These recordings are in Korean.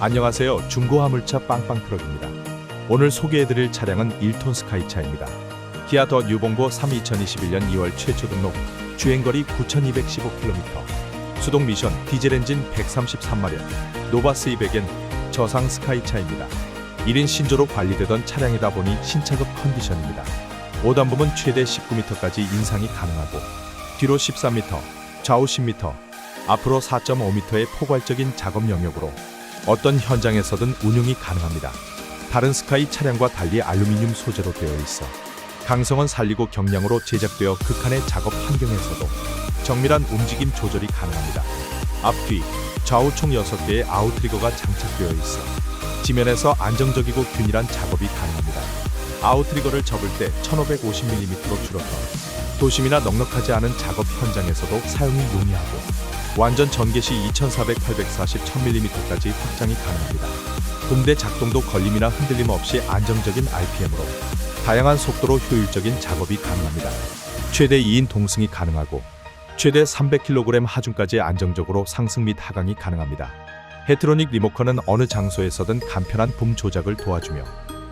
안녕하세요. 중고 화물차 빵빵트럭입니다. 오늘 소개해드릴 차량은 1톤 스카이차입니다. 기아 더 뉴봉고 3 2021년 2월 최초 등록, 주행거리 9,215km, 수동 미션 디젤 엔진 133마력, 노바스 200엔 저상 스카이차입니다. 1인 신조로 관리되던 차량이다 보니 신차급 컨디션입니다. 5단 부분 최대 19m까지 인상이 가능하고 뒤로 13m, 좌우 10m, 앞으로 4.5m의 포괄적인 작업 영역으로 어떤 현장에서든 운용이 가능합니다. 다른 스카이 차량과 달리 알루미늄 소재로 되어 있어 강성은 살리고 경량으로 제작되어 극한의 작업 환경에서도 정밀한 움직임 조절이 가능합니다. 앞뒤, 좌우 총 6개의 아웃트리거가 장착되어 있어 지면에서 안정적이고 균일한 작업이 가능합니다. 아웃트리거를 접을 때 1550mm로 줄어서 도심이나 넉넉하지 않은 작업 현장에서도 사용이 용이하고 완전 전개 시 2400, 840, 1000mm까지 확장이 가능합니다. 붕대 작동도 걸림이나 흔들림 없이 안정적인 RPM으로 다양한 속도로 효율적인 작업이 가능합니다. 최대 2인 동승이 가능하고 최대 300kg 하중까지 안정적으로 상승 및 하강이 가능합니다. 헤트로닉 리모컨은 어느 장소에서든 간편한 붐 조작을 도와주며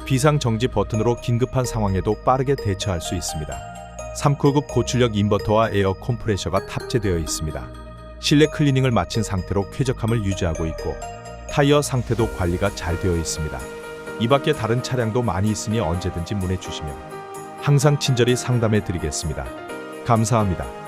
비상 정지 버튼으로 긴급한 상황에도 빠르게 대처할 수 있습니다. 3코급 고출력 인버터와 에어 컴프레셔가 탑재되어 있습니다. 실내 클리닝을 마친 상태로 쾌적함을 유지하고 있고 타이어 상태도 관리가 잘 되어 있습니다. 이 밖에 다른 차량도 많이 있으니 언제든지 문의 주시면 항상 친절히 상담해 드리겠습니다. 감사합니다.